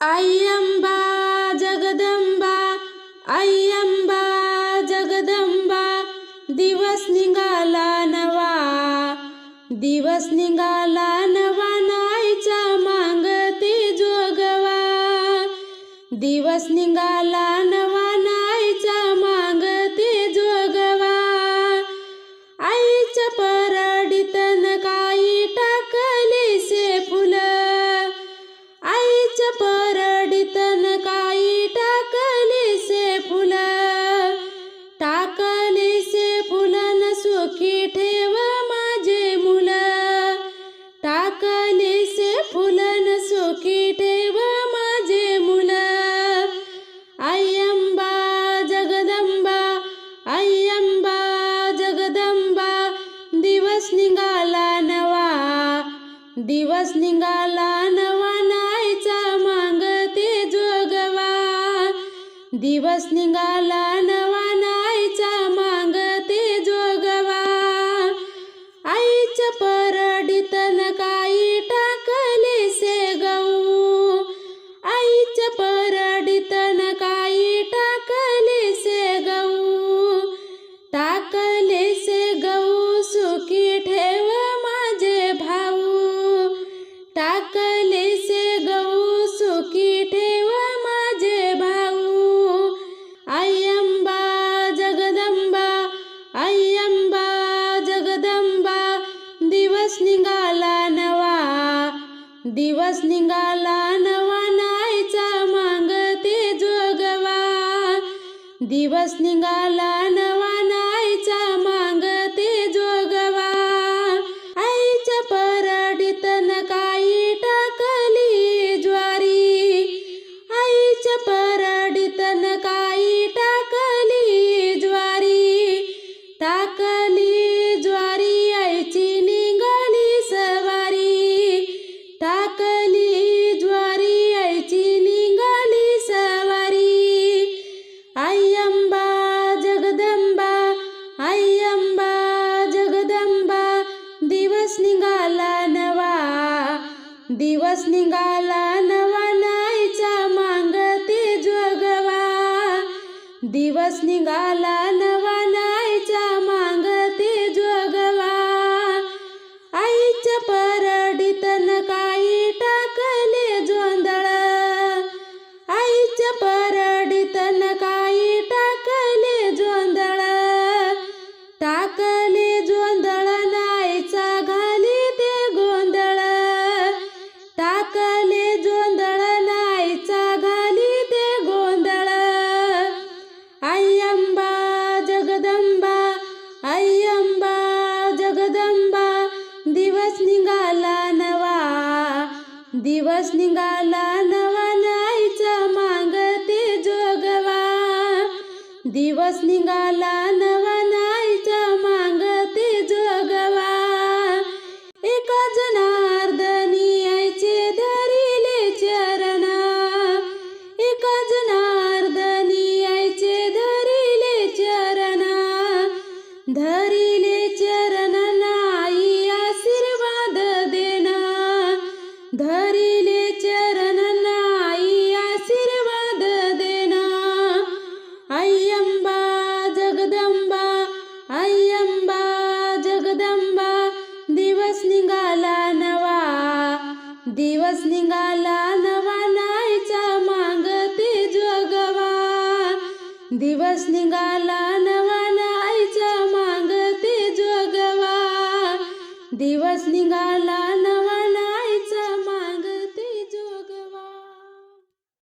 अय्यंबा जगदंबा अय्यंबा जगदंबा दिवस निघाला नवा दिवस निघाला नवा नाईचा मांगते जोगवा दिवस निघाला दिवस निघाला नवा नाईचा मागते जोगवा. दिवस निघाला नवा नाईचा मागते जोगवा. आईच्या परडीत दिवस निघाला नवा नाईचा मागते जोगवा. दिवस निघाला नवा नाईचा दिवस निघाला नवा दिवस निघाला नवा नाईचा मांगते जोगवा. दिवस निघाला नवा नाईचा मांगते जोगवा. आईच्या परडीतन काही टाकले जोंधळ. आईच्या पर दिवस निघाला नवा नाईचा मागते जोगवा. दिवस निघाला नवा नाईचा मागते जोगवा. एका जनार्दनी आईचे धरिले चरणा. एका जनार्दनी आईचे धरिले चरणा. धरी धरिले चरण नाई आशीर्वाद देना। अय्यंबा जगदंबा अय्यंबा जगदंबा दिवस निघाला नवा। दिवस निघाला नवा नाईचा मागते जगवा। दिवस निघाला नवा नाईचा मागते जगवा। दिवस निघाला